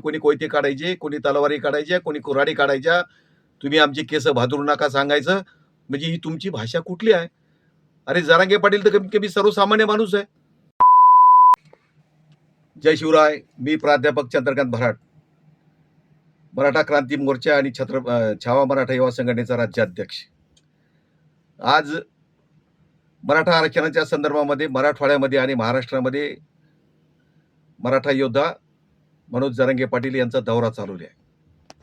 कोणी कोयते काढायचे कोणी तलवारी काढायच्या कोणी कुऱ्हाडी काढायच्या. तुम्ही आमची केस भादरू नका सांगायचं. म्हणजे ही तुमची भाषा कुठली आहे? अरे जरांगे पाटील तर कमीत कमी सर्वसामान्य माणूस आहे. जय शिवराय मी प्राध्यापक चंद्रकांत भराट. मराठा क्रांती मोर्चा आणि छत्र छावा मराठा युवा संघटनेचा राज्याध्यक्ष. आज मराठा आरक्षणाच्या संदर्भामध्ये मराठवाड्यामध्ये आणि महाराष्ट्रामध्ये मराठा योद्धा मनोज जरंगे पाटील यांचा दौरा चालवला आहे.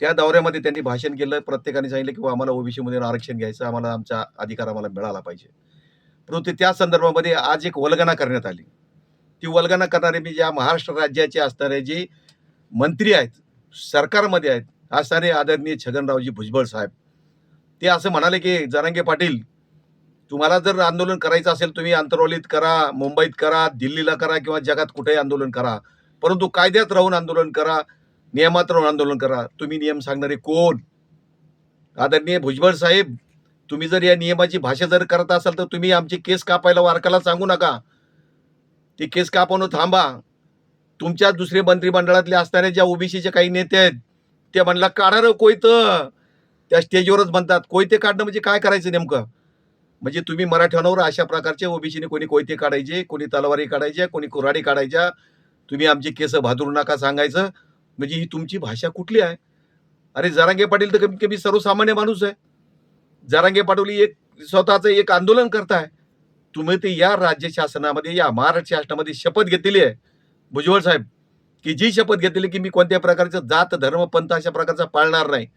त्या दौऱ्यामध्ये त्यांनी भाषण केलं प्रत्येकाने सांगितलं की आम्हाला ओबीसीमध्ये आरक्षण घ्यायचं आम्हाला आमचा अधिकार आम्हाला मिळाला पाहिजे. परंतु त्या संदर्भामध्ये आज एक वल्गना करण्यात आली. ती वल्गना करणारे मी ज्या महाराष्ट्र राज्याचे असणारे जे मंत्री आहेत सरकारमध्ये आहेत असणारे आदरणीय छगनरावजी भुजबळ साहेब ते असं म्हणाले की जरांगे पाटील तुम्हाला जर आंदोलन करायचं असेल तुम्ही आंतरवलीत करा मुंबईत करा दिल्लीला करा किंवा जगात कुठेही आंदोलन करा परंतु कायद्यात राहून आंदोलन करा नियमात राहून आंदोलन करा. तुम्ही नियम सांगणारे कोण? आदरणीय भुजबळ साहेब तुम्ही जर या नियमाची भाषा जर करत असाल तर तुम्ही आमचे केस कापायला वारकाला सांगू नका. ते केस कापवणं थांबा. तुमच्या दुसरे मंत्रिमंडळातले असणाऱ्या ज्या ओबीसीचे काही नेते आहेत ते म्हणला काढा रे कोयतं. त्या स्टेजवरच म्हणतात कोयते काढणं म्हणजे काय करायचं नेमकं? म्हणजे तुम्ही मराठ्यांवर अशा प्रकारचे ओबीसीने कोणी कोयते काढायचे कोणी तलवारी काढायच्या कोणी कुऱ्हाडी काढायच्या तुम्ही आमची केस भादरू नका सांगायचं. म्हणजे ही तुमची भाषा कुठली आहे? अरे जरांगे पाटील तर कमीत कमी सर्वसामान्य माणूस आहे. जरांगे पाटील एक स्वतःचं एक आंदोलन करताय. तुम्ही ते या राज्य शासनामध्ये या महाराष्ट्र शासनामध्ये शपथ घेतलेली आहे. भुजबळ साहेब की जी शपथ घेतलेली की मी कोणत्या प्रकारचं जात धर्म पंथ अशा प्रकारचा पाळणार नाही.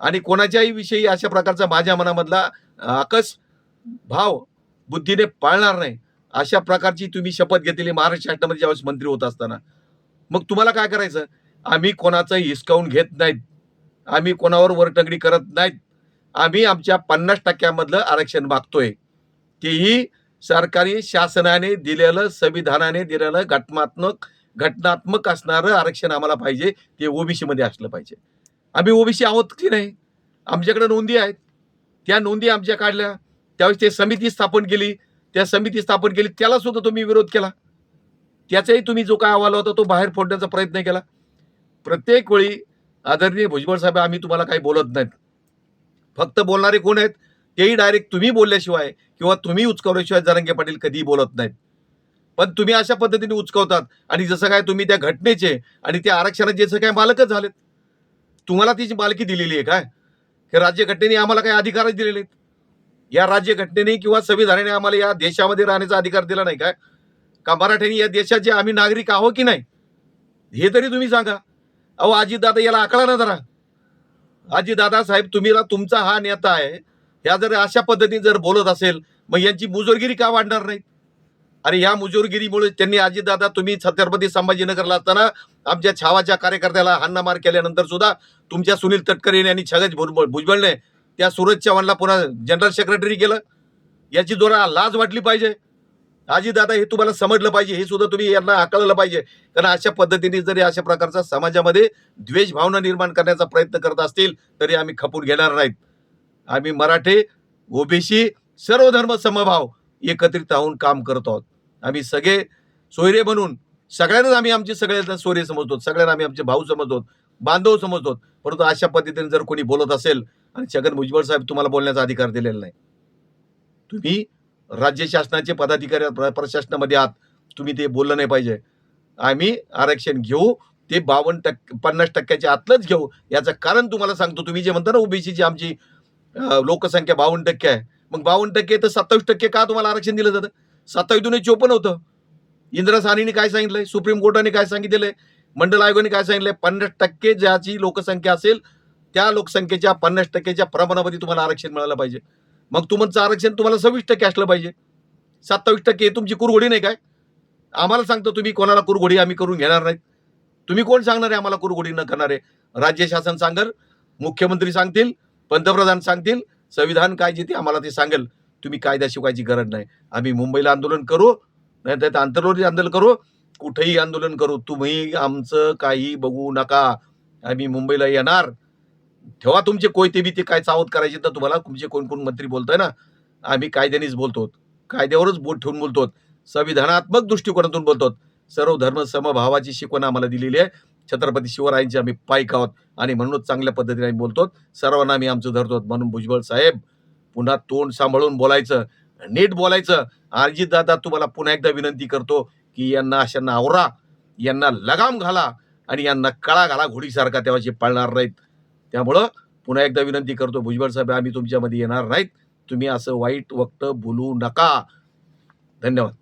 आणि कोणाच्याही विषयी अशा प्रकारचा माझ्या मनामधला आकस भाव बुद्धीने पाळणार नाही. अशा प्रकारची तुम्ही शपथ घेतलेली महाराष्ट्र शासनामध्ये ज्यावेळेस मंत्री होत असताना. मग तुम्हाला काय करायचं? आम्ही कोणाचं हिसकावून घेत नाहीत. आम्ही कोणावर वरटंगडी करत नाहीत. आम्ही आमच्या पन्नास टक्क्यामधलं आरक्षण मागतोय. तेही सरकारी शासनाने दिलेलं संविधानाने दिलेलं घटनात्मक घटनात्मक असणारं आरक्षण आम्हाला पाहिजे. ते ओबीसीमध्ये असलं पाहिजे. आम्ही ओबीसी आहोत की नाही? आमच्याकडे नोंदी आहेत. त्या नोंदी आमच्या काढल्या. त्यावेळेस ते समिती स्थापन केली. त्या समिती स्थापन केली त्याला सुद्धा तुम्ही विरोध केला. त्याचाही तुम्ही जो काय अहवाल होता तो बाहेर फोडण्याचा प्रयत्न केला. प्रत्येक वेळी आदरणीय भुजबळ साहेब आम्ही तुम्हाला काही बोलत नाहीत. फक्त बोलणारे कोण आहेत तेही डायरेक्ट तुम्ही बोलल्याशिवाय किंवा तुम्ही उचकवल्याशिवाय जरंगे पाटील कधीही बोलत नाहीत. पण तुम्ही अशा पद्धतीने उचकवतात आणि जसं काय तुम्ही त्या घटनेचे आणि त्या आरक्षणाचे जसं काय मालकच झालेत. तुम्हाला तिची मालकी दिलेली आहे काय? हे राज्यघटनेने आम्हाला काही अधिकारच दिलेले आहेत या राज्यघटनेने किंवा संविधानाने आम्हाला या देशामध्ये राहण्याचा अधिकार दिला नाही काय? का मराठ्यांनी या देशाचे आम्ही नागरिक आहो की नाही? हे तरी तुम्ही सांगा. अहो अजितदादा याला आकळा ना जरा. अजितदादा साहेब तुम्हीला तुमचा हा नेता आहे. ह्या जर अशा पद्धतीने जर बोलत असेल मग यांची मुजोरगिरी का वाढणार नाही? अरे या मुजोरगिरीमुळे त्यांनी अजितदादा तुम्ही छत्रपती संभाजीनगरला असताना आमच्या छावाच्या कार्यकर्त्याला हाणामार केल्यानंतर सुद्धा तुमच्या सुनील तटकरे यांनी छगज भुजबळ भुजबळने त्या सूरज चव्हाणला पुन्हा जनरल सेक्रेटरी केलं. याची जोरा लाज वाटली पाहिजे. अजितदादा हे तुम्हाला समजलं पाहिजे. हे सुद्धा तुम्ही यांना आकळलं पाहिजे. कारण अशा पद्धतीने जरी अशा प्रकारचा समाजामध्ये द्वेष भावना निर्माण करण्याचा प्रयत्न करत असतील तरी आम्ही खपून घेणार नाहीत. आम्ही मराठे ओबीसी सर्व धर्म समभाव एकत्रित राहून काम करत आहोत. आम्ही सगळे सोयरे म्हणून सगळ्यांनाच आम्ही आमचे सगळ्यांना सोयरे समजतो. सगळ्यांना आम्ही आमचे भाऊ समजतो बांधव समजतो. परंतु अशा पद्धतीने जर कोणी बोलत असेल आणि छगन भुजबळ साहेब तुम्हाला बोलण्याचा अधिकार दिलेला नाही. तुम्ही राज्य शासनाचे पदाधिकारी प्र- प्रशासनामध्ये आहात. तुम्ही ते बोललं नाही पाहिजे. आम्ही आरक्षण घेऊ ते बावन्न टक्के पन्नास टक्क्याच्या आतलंच घेऊ. याचं कारण तुम्हाला सांगतो. तुम्ही जे म्हणता ना ओबीसीची आमची लोकसंख्या बावन्न टक्के आहे. मग बावन्न टक्के तर सत्तावीस टक्के का तुम्हाला आरक्षण दिलं जातं? सत्तावीस दुने चोपन्न होतं. इंदिरा साहनीने काय सांगितलंय? सुप्रीम कोर्टाने काय सांगितलेलं मंडल आयोगाने काय सांगितलंय? पन्नास टक्के ज्याची लोकसंख्या असेल त्या लोकसंख्येच्या पन्नास टक्केच्या प्रमाणामध्ये तुम्हाला आरक्षण मिळालं पाहिजे. मग तुमचं आरक्षण तुम्हाला सव्वीस टक्के असलं पाहिजे. सत्तावीस टक्के तुमची कुरघोडी नाही काय? आम्हाला सांगतो तुम्ही कोणाला कुरघोडी आम्ही करून घेणार नाहीत तुम्ही कोण सांगणार आहे आम्हाला कुरघोडी न करणारे? राज्य शासन सांगल मुख्यमंत्री सांगतील पंतप्रधान सांगतील संविधान काय जे ते आम्हाला ते सांगेल. तुम्ही कायदा शिकवायची गरज नाही. आम्ही मुंबईला आंदोलन करू नाही तर आंतरराष्ट्रीय आंदोलन करू. कुठेही आंदोलन करू. तुम्ही आमचं काही बघू नका. आम्ही मुंबईला येणार. ठेवा तुमचे कोयते बी ते काय चावत करायचे तर तुम्हाला तुमचे कोण कोण मंत्री बोलतोय ना? आम्ही कायद्यानेच बोलतो कायद्यावरच बोट ठेवून बोलतो संविधानात्मक दृष्टिकोनातून बोलतो सर्व धर्म समभावाची शिकवण आम्हाला दिलेली आहे. छत्रपती शिवरायांची आम्ही पाईक आहोत आणि म्हणूनच चांगल्या पद्धतीने आम्ही बोलतो सर्वांना आम्ही आमचं धरतो म्हणून भुजबळ साहेब पुन्हा तोंड सांभाळून बोलायचं नीट बोलायचं. अजित दादा तुम्हाला पुन्हा एकदा विनंती करतो की यांना अशांना आवरा यांना लगाम घाला आणि यांना कळा घाला घोडीसारखा तेव्हाशी पाळणार नाहीत. त्यामुळं पुन्हा एकदा विनंती करतो भुजबळ साहेब आम्ही तुमच्यामध्ये येणार नाहीत. तुम्ही असं वाईट वक्त बोलू नका. धन्यवाद.